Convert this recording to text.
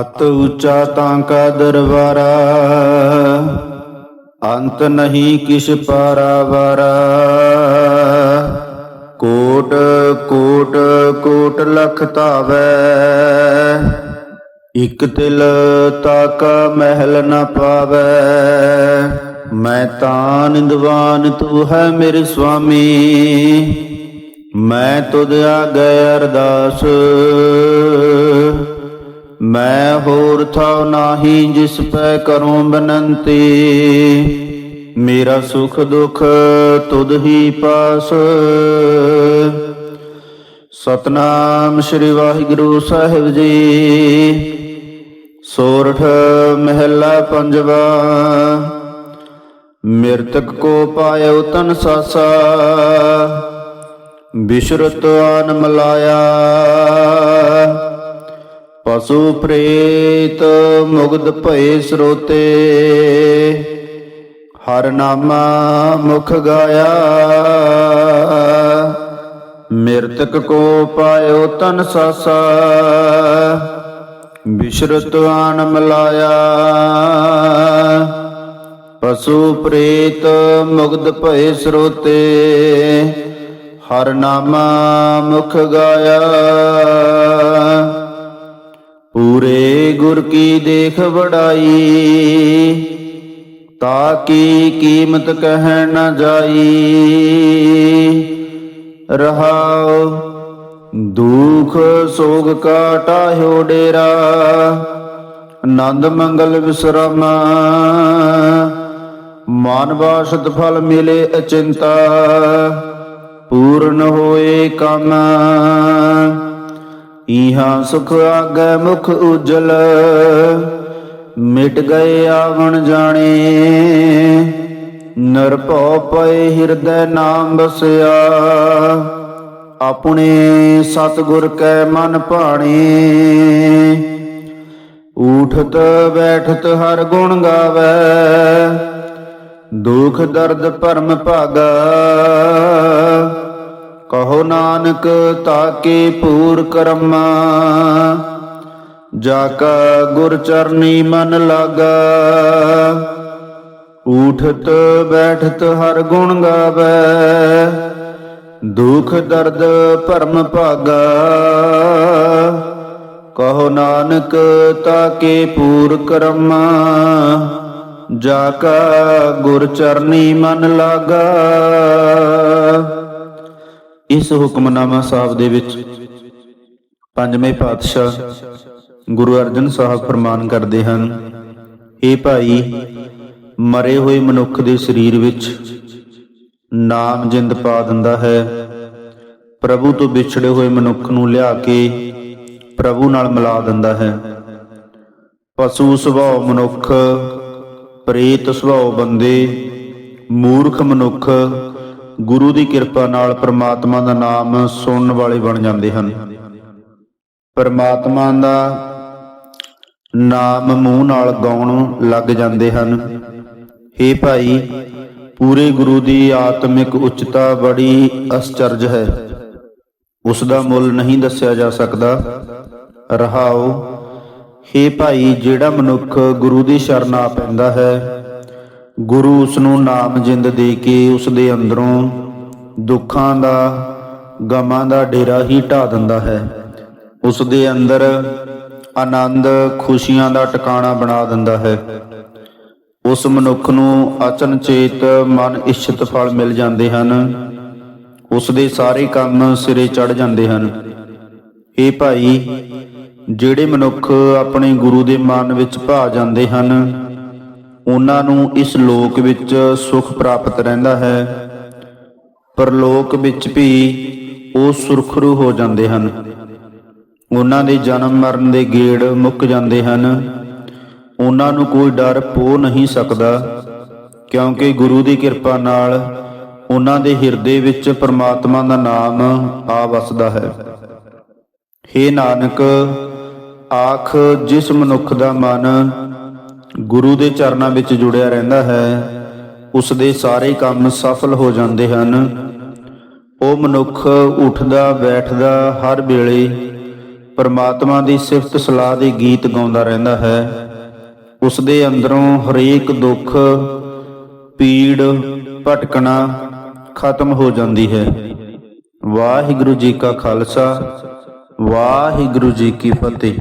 ਅਤ ਉੱਚਾ ਤਾਂ ਕਾ ਦਰਬਾਰਾ, ਅੰਤ ਨਹੀਂ ਕਿਛ ਪਾਰਾਵਾਰਾ। ਕੋਟ ਕੋਟ ਕੋਟ ਲਖ ਧਾਵੈ, ਇਕ ਤਿਲ ਤਾਕਾ ਮਹਿਲ ਨ ਪਾਵੈ। ਮੈਂ ਤਾਂ ਨਿੰਦਵਾਨ ਤੂੰ ਹੈ ਮੇਰੇ ਸੁਆਮੀ ਮੈਂ ਤੁਧ ਆਗੇ ਅਰਦਾਸ। ਮੈਂ ਹੋਰ ਥਾਉ ਨਾਹੀ ਜਿਸ ਪੈ ਕਰੂੰ ਬਨੰਤੀ। ਮੇਰਾ ਸੁਖ ਦੁਖ ਤੁਧ ਹੀ ਪਾਸ। ਸਤਨਾਮ ਸ੍ਰੀ ਵਾਹਿਗੁਰੂ ਸਾਹਿਬ ਜੀ। ਸੋਰਠ ਮਹਿਲਾ ਪੰਜਵਾ। ਮਿਰਤਕ ਕੋ ਪਾਇਓ ਤਨ ਸਾਸਾ। ਬਿਸ਼ਰਤ ਆਨ ਮਲਾਇਆ। ਪਸ਼ੂ ਪ੍ਰੇਤ ਮੁਗਧ ਭਏ ਸਰੋਤੇ। ਹਰ ਨਾਮਾ ਮੁਖ ਗਾਇਆ। ਮਿਰਤਕ ਕੋ ਪਾਇਓ ਤਨ ਸਾਸਾ। ਬਿਸ਼ਰਤ ਆਨ ਮਲਾਇਆ ਪਸ਼ੂ ਪ੍ਰੇਤ ਮੁਗਧ ਭਏ ਸਰੋਤੇ। ਹਰ ਨਾਮਾ ਮੁਖ ਗਾਇਆ। ਪੂਰੇ ਗੁਰ ਕੀ ਦੇਖ ਵਡਾਈ, ਤਾ ਕੀ ਕੀਮਤ ਕਹਿ ਨ ਜਾਈ। ਰਹਾਉ, ਦੁਖ ਸੋਗ ਕਾਟਾਇਓ ਡੇਰਾ, ਆਨੰਦ ਮੰਗਲ ਵਿਸ਼ਰਮ। ਮਨ ਬਾਸ਼ਤ ਫਲ ਮਿਲੇ ਅਚਿੰਤਾ, ਪੂਰਨ ਹੋਏ ਕੰਮ। ਇਹਾਂ ਸੁਖ ਆਗੈ ਮੁਖ ਉਜਲ, ਮਿਟ ਗਏ ਆਵਣ ਜਾਣੇ। ਨਿਰਭਉ ਪਏ ਹਿਰਦੈ ਨਾਮ ਬਸਿਆ, ਆਪਣੇ ਸਤਿਗੁਰ ਕੈ ਮਨ ਭਾਣੇ। ਊਠਤ ਬੈਠਤ ਹਰ ਗੁਣ ਗਾਵੇ, ਦੁਖ ਦਰਦ ਭਰਮ ਭਾਗਾ। ਕਹੋ ਨਾਨਕ ਤਾਕੇ ਪੂਰ ਕਰਮਾ, ਜਾ ਕਾ ਗੁਰ ਚਰਨੀ ਮਨ ਲਾਗਾ। ਊਠਤ ਬੈਠਤ ਹਰ ਗੁਣ ਗਾਵੇ, ਦੁਖ ਦਰਦ ਭਰਮ ਭਾਗਾ। ਕਹੋ ਨਾਨਕ ਤਾਕੇ ਪੂਰ ਕਰਮਾ, ਜਾ ਕਾ ਗੁਰ ਚਰਨੀ ਮਨ ਲਾਗਾ। ਇਸ ਹੁਕਮਨਾਮਾ ਸਾਹਿਬ ਦੇ ਵਿੱਚ ਪੰਜਵੇਂ ਪਾਤਸ਼ਾਹ ਗੁਰੂ ਅਰਜਨ ਸਾਹਿਬ ਫਰਮਾਨ ਕਰਦੇ ਹਨ ਇਹ ਭਾਈ, ਮਰੇ ਹੋਏ ਮਨੁੱਖ ਦੇ ਸਰੀਰ ਵਿੱਚ ਨਾਮ ਜਿੰਦ ਪਾ ਦਿੰਦਾ ਹੈ। ਪ੍ਰਭੂ ਤੋਂ ਵਿਛੜੇ ਹੋਏ ਮਨੁੱਖ ਨੂੰ ਲਿਆ ਕੇ ਪ੍ਰਭੂ ਨਾਲ ਮਿਲਾ ਦਿੰਦਾ ਹੈ। ਪਸ਼ੂ ਸੁਭਾਅ ਮਨੁੱਖ, ਪ੍ਰੇਤ ਸੁਭਾਅ ਬੰਦੇ, ਮੂਰਖ ਮਨੁੱਖ ਗੁਰੂ ਦੀ ਕਿਰਪਾ ਨਾਲ ਪ੍ਰਮਾਤਮਾ ਦਾ ਨਾਮ ਸੁਣਨ ਵਾਲੇ ਬਣ ਜਾਂਦੇ ਹਨ। ਪ੍ਰਮਾਤਮਾ ਦਾ ਨਾਮ ਮੂੰਹ ਨਾਲ ਗਾਉਣ ਲੱਗ ਜਾਂਦੇ ਹਨ। हे ਭਾਈ, ਪੂਰੇ ਗੁਰੂ ਦੀ ਆਤਮਿਕ ਉੱਚਤਾ ਬੜੀ ਅਸਚਰਜ ਹੈ। ਉਸ ਦਾ ਮੁੱਲ ਨਹੀਂ ਦੱਸਿਆ ਜਾ ਸਕਦਾ। ਰਹਾਓ हे ਭਾਈ, ਜਿਹੜਾ ਮਨੁੱਖ ਗੁਰੂ ਦੀ ਸ਼ਰਨ ਆ ਪੈਂਦਾ ਹੈ ਗੁਰੂ ਉਸ ਨੂੰ ਨਾਮ ਜਿੰਦ ਦੇ ਕੇ ਉਸ ਦੇ ਅੰਦਰੋਂ ਦੁੱਖਾਂ ਦਾ, ਗਮਾਂ ਦਾ ਡੇਰਾ ਹੀ ਢਾ ਦਿੰਦਾ ਹੈ। ਉਸ ਦੇ ਅੰਦਰ ਆਨੰਦ, ਖੁਸ਼ੀਆਂ ਦਾ ਟਿਕਾਣਾ ਬਣਾ ਦਿੰਦਾ ਹੈ। ਉਸ ਮਨੁੱਖ ਨੂੰ ਅਚਨਚੇਤ ਮਨ ਇਛਤ ਫਲ ਮਿਲ ਜਾਂਦੇ ਹਨ। ਉਸ ਦੇ ਸਾਰੇ ਕੰਮ ਸਿਰੇ ਚੜ ਜਾਂਦੇ ਹਨ। ਇਹ ਭਾਈ, ਜਿਹੜੇ ਮਨੁੱਖ ਆਪਣੇ ਗੁਰੂ ਦੇ ਮਨ ਵਿੱਚ ਭਾ ਜਾਂਦੇ ਹਨ ਉਹਨਾਂ ਨੂੰ ਇਸ ਲੋਕ ਵਿੱਚ ਸੁਖ ਪ੍ਰਾਪਤ ਰਹਿੰਦਾ ਹੈ। ਪਰਲੋਕ ਵਿੱਚ ਵੀ ਉਹ ਸੁਰਖਰੂ ਹੋ ਜਾਂਦੇ ਹਨ। ਉਹਨਾਂ ਦੇ ਜਨਮ ਮਰਨ ਦੇ ਗੇੜ ਮੁੱਕ ਜਾਂਦੇ ਹਨ। ਉਹਨਾਂ ਨੂੰ ਕੋਈ ਡਰ ਪੋ ਨਹੀਂ ਸਕਦਾ, ਕਿਉਂਕਿ ਗੁਰੂ ਦੀ ਕਿਰਪਾ ਨਾਲ ਉਹਨਾਂ ਦੇ ਹਿਰਦੇ ਵਿੱਚ ਪਰਮਾਤਮਾ ਦਾ ਨਾਮ ਆ ਵਸਦਾ ਹੈ। हे ਨਾਨਕ, ਆਖ ਜਿਸ ਮਨੁੱਖ ਦਾ ਮਨ ਗੁਰੂ ਦੇ ਚਰਨਾਂ ਵਿੱਚ ਜੁੜਿਆ ਰਹਿੰਦਾ ਹੈ, ਉਸ ਦੇ ਸਾਰੇ ਕੰਮ ਸਫਲ ਹੋ ਜਾਂਦੇ ਹਨ। ਉਹ ਮਨੁੱਖ ਉੱਠਦਾ, ਬੈਠਦਾ, ਹਰ ਵੇਲੇ ਪਰਮਾਤਮਾ ਦੀ ਸਿਫਤ ਸਲਾਹ ਦੇ ਗੀਤ ਗਾਉਂਦਾ ਰਹਿੰਦਾ ਹੈ। ਉਸ ਦੇ ਅੰਦਰੋਂ ਹਰੇਕ ਦੁੱਖ, ਪੀੜ, ਭਟਕਣਾ ਖਤਮ ਹੋ ਜਾਂਦੀ ਹੈ। ਵਾਹਿਗੁਰੂ ਜੀ ਕਾ ਖਾਲਸਾ, ਵਾਹਿਗੁਰੂ ਜੀ ਕੀ ਫਤਿਹ।